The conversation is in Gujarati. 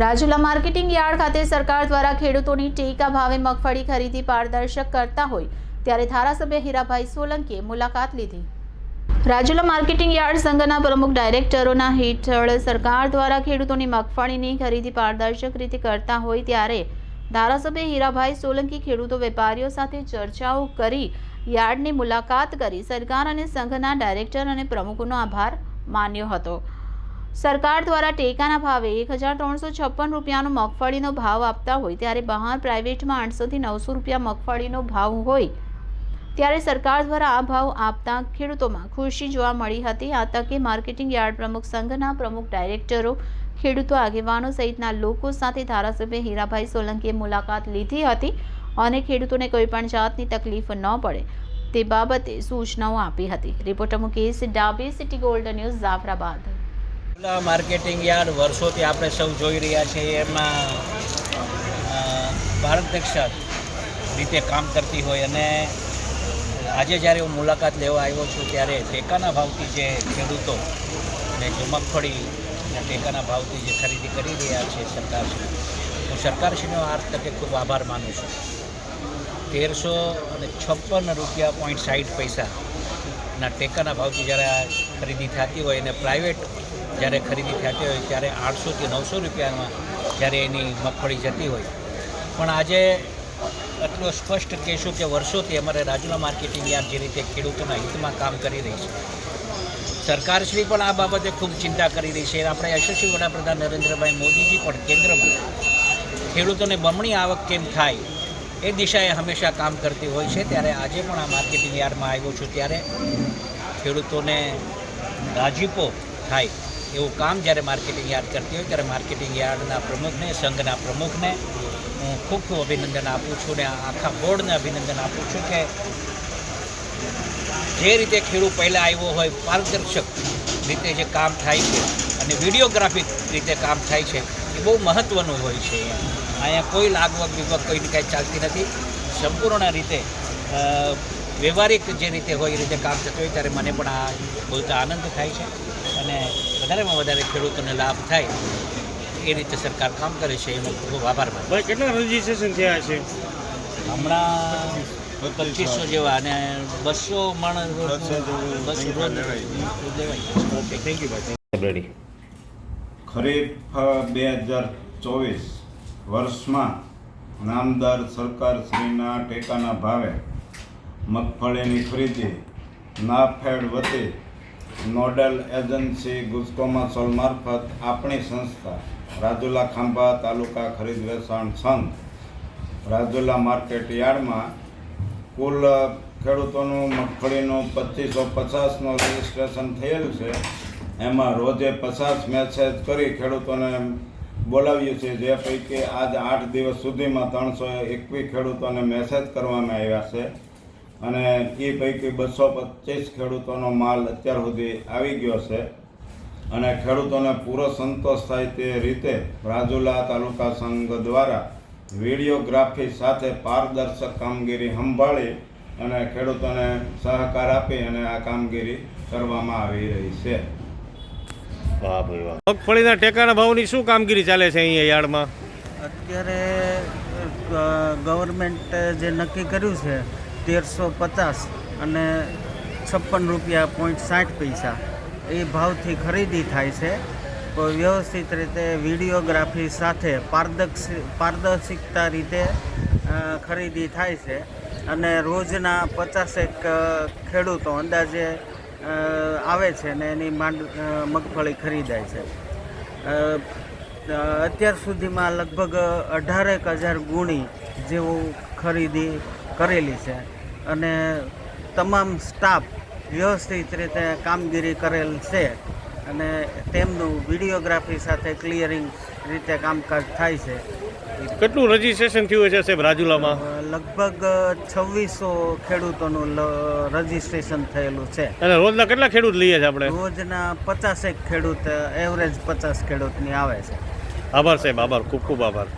રાજુલા માર્કેટિંગ યાર્ડ ખાતે સરકાર દ્વારા ખેડૂતોની ટેકા ભાવે મગફળી ખરીદી પારદર્શક કરતા હોય, ત્યારે ધારાસભ્ય હીરાભાઈ સોલંકીએ મુલાકાત લીધી. રાજુલા માર્કેટિંગ યાર્ડ સંઘના પ્રમુખ ડાયરેક્ટરોના હેઠળ સરકાર દ્વારા ખેડૂતોની મગફળીની ખરીદી પારદર્શક રીતે કરતા હોય ત્યારે ધારાસભ્ય હીરાભાઈ સોલંકી ખેડૂતો વેપારીઓ સાથે ચર્ચાઓ કરી યાર્ડની મુલાકાત કરી સરકાર અને સંઘના ડાયરેક્ટર અને પ્રમુખોનો આભાર માન્યો હતો. સરકાર દ્વારા ટેકાના ભાવે એક હજાર ત્રણસો છપ્પન રૂપિયાનો મગફળીનો ભાવ આપતા હોય ત્યારે બહાર પ્રાઇવેટમાં આઠસોથી નવસો રૂપિયા મગફળીનો ભાવ હોય. ત્યારે સરકાર દ્વારા આ ભાવ આપતા ખેડૂતોમાં ખુશી જોવા મળી હતી. આ તકે માર્કેટિંગ યાર્ડ પ્રમુખ સંઘના પ્રમુખ ડાયરેક્ટરો, ખેડૂતો આગેવાનો સહિતના લોકો સાથે ધારાસભ્ય હીરાભાઈ સોલંકીએ મુલાકાત લીધી હતી અને ખેડૂતોને કોઈ પણ જાતની તકલીફ ન પડે તે બાબતે સૂચનાઓ આપી હતી. Reporter Mukesh Dabhi city gold news Jafrabad. Marketing yard વર્ષોથી આપણે સૌ જોઈ રહ્યા છીએ. એમાં પારદર્શક રીતે કામ કરતી હોય અને આજે જ્યારે હું મુલાકાત લેવા આવ્યો છું ત્યારે ટેકાના ભાવથી જે ખેડૂતો અને જે મગફળી ટેકાના ભાવથી જે ખરીદી કરી રહ્યા છે સરકારશ્રી હું સરકારશ્રીનો આ તકે ખૂબ આભાર માનું છું. તેરસો અને છપ્પન રૂપિયા પોઈન્ટ સાઠ પૈસાના ટેકાના ભાવથી જ્યારે ખરીદી થતી હોય અને પ્રાઇવેટ જ્યારે ખરીદી થતી હોય ત્યારે આઠસોથી નવસો રૂપિયામાં જ્યારે એની મગફળી જતી હોય. પણ આજે એટલું સ્પષ્ટ કહેશું કે વર્ષોથી અમારે રાજુલા માર્કેટિંગ યાર્ડ જે રીતે ખેડૂતોના હિતમાં કામ કરી રહી છે. સરકારશ્રી પણ આ બાબતે ખૂબ ચિંતા કરી રહી છે. આપણે યશસ્વી વડાપ્રધાન નરેન્દ્રભાઈ મોદીજી પણ કેન્દ્રમાં ખેડૂતોને બમણી આવક કેમ થાય એ દિશાએ હંમેશા કામ કરતી હોય છે. ત્યારે આજે પણ આ માર્કેટિંગ યાર્ડમાં આવ્યો છું ત્યારે ખેડૂતોને રાજીપો થાય. એવું કામ જ્યારે માર્કેટિંગ યાર્ડ કરતી હોય ત્યારે માર્કેટિંગ યાર્ડના પ્રમુખને, સંઘના પ્રમુખને હું ખૂબ ખૂબ અભિનંદન આપું છું ને આખા બોર્ડને અભિનંદન આપું છું કે જે રીતે ખેડૂત પહેલાં આવ્યો હોય, પારદર્શક રીતે જે કામ થાય છે અને વિડીયોગ્રાફિક રીતે કામ થાય છે, એ બહુ મહત્ત્વનું હોય છે. અહીંયા કોઈ લાગવગ વિગવગ કોઈની કાંઈ ચાલતી નથી. સંપૂર્ણ રીતે વ્યવહારિક જે રીતે હોય એ રીતે કામ થતું હોય ત્યારે મને પણ આ બોલતા આનંદ થાય છે. અને વધારેમાં વધારે ખેડૂતોને લાભ થાય એ રીતે સરકાર કામ કરે છે એનો ખૂબ ખૂબ આભાર માનું. ભાઈ કેટલા રજીસ્ટ્રેશન થયા છે? હમણાં પચીસો જેવા અને બસો માણસ બસો લેવાય. ઓકે થેન્ક યુ ભાઈ. ખરીફ બે હજાર ચોવીસ વર્ષમાં નામદાર સરકાર શ્રીના ટેકાના ભાવે મગફળીની ખરીદી નાફેડ વતી નોડલ એજન્સી ગુજકોમાસોલ મારફત આપણી સંસ્થા, રાજુલા ખાંભા તાલુકા ખરીદ વેચાણ સંઘ, રાજુલા માર્કેટ યાર્ડમાં કુલ ખેડૂતોનું મગફળીનું પચીસો પચાસનું રજીસ્ટ્રેશન થયેલ છે. એમાં રોજે પચાસ મેસેજ કરી ખેડૂતોને બોલાવ્યું છે જે પૈકી આજ આઠ દિવસ સુધીમાં ત્રણસો એકવીસ ખેડૂતોને મેસેજ કરવામાં આવ્યા છે. અને એ પૈકી બસો પચીસ ખેડૂતોનો માલ અત્યાર સુધી આવી ગયો છે. અને ખેડૂતોને પૂરો સંતોષ થાય તે રીતે રાજુલા તાલુકા સંઘ દ્વારા વિડીયોગ્રાફી સાથે પારદર્શક કામગીરી સંભાળી અને ખેડૂતોને સહકાર આપી અને આ કામગીરી કરવામાં આવી રહી છે. વાહ ભાઈ વાહ. મગફળીના ટેકાના ભાવની શું કામગીરી ચાલે છે અહીંયા યાર્ડમાં? અત્યારે ગવર્મેન્ટે ગવર્મેન્ટ જે નક્કી કર્યું છે તેરસો પચાસ અને છપ્પન રૂપિયા પોઈન્ટ સાઠ પૈસા. એ ભાવથી ખરીદી થાય છે. તો વ્યવસ્થિત રીતે વિડીયોગ્રાફી સાથે પારદર્શી પારદર્શિકતા રીતે ખરીદી થાય છે. અને રોજના પચાસેક ખેડૂતો અંદાજે આવે છે ને એની માંડ મગફળી ખરીદાય છે. અત્યાર સુધીમાં લગભગ અઢારેક હજાર ગુણી જેવું ખરીદી કરેલી છે. અને તમામ સ્ટાફ વ્યવસ્થિત રીતે કામગીરી કરેલ છે. અને તેમનું વિડીયોગ્રાફી સાથે ક્લિયરિંગ રીતે કામકાજ થાય છે. કેટલું રજીસ્ટ્રેશન થયું છે સાહેબ રાજુલામાં? લગભગ છવ્વીસો ખેડૂતોનું રજીસ્ટ્રેશન થયેલું છે. અને રોજના કેટલા ખેડૂત લઈએ છે આપણે? રોજના પચાસેક ખેડૂત એવરેજ પચાસ ખેડૂતની આવે છે. આભાર સાહેબ આભાર ખૂબ ખૂબ આભાર.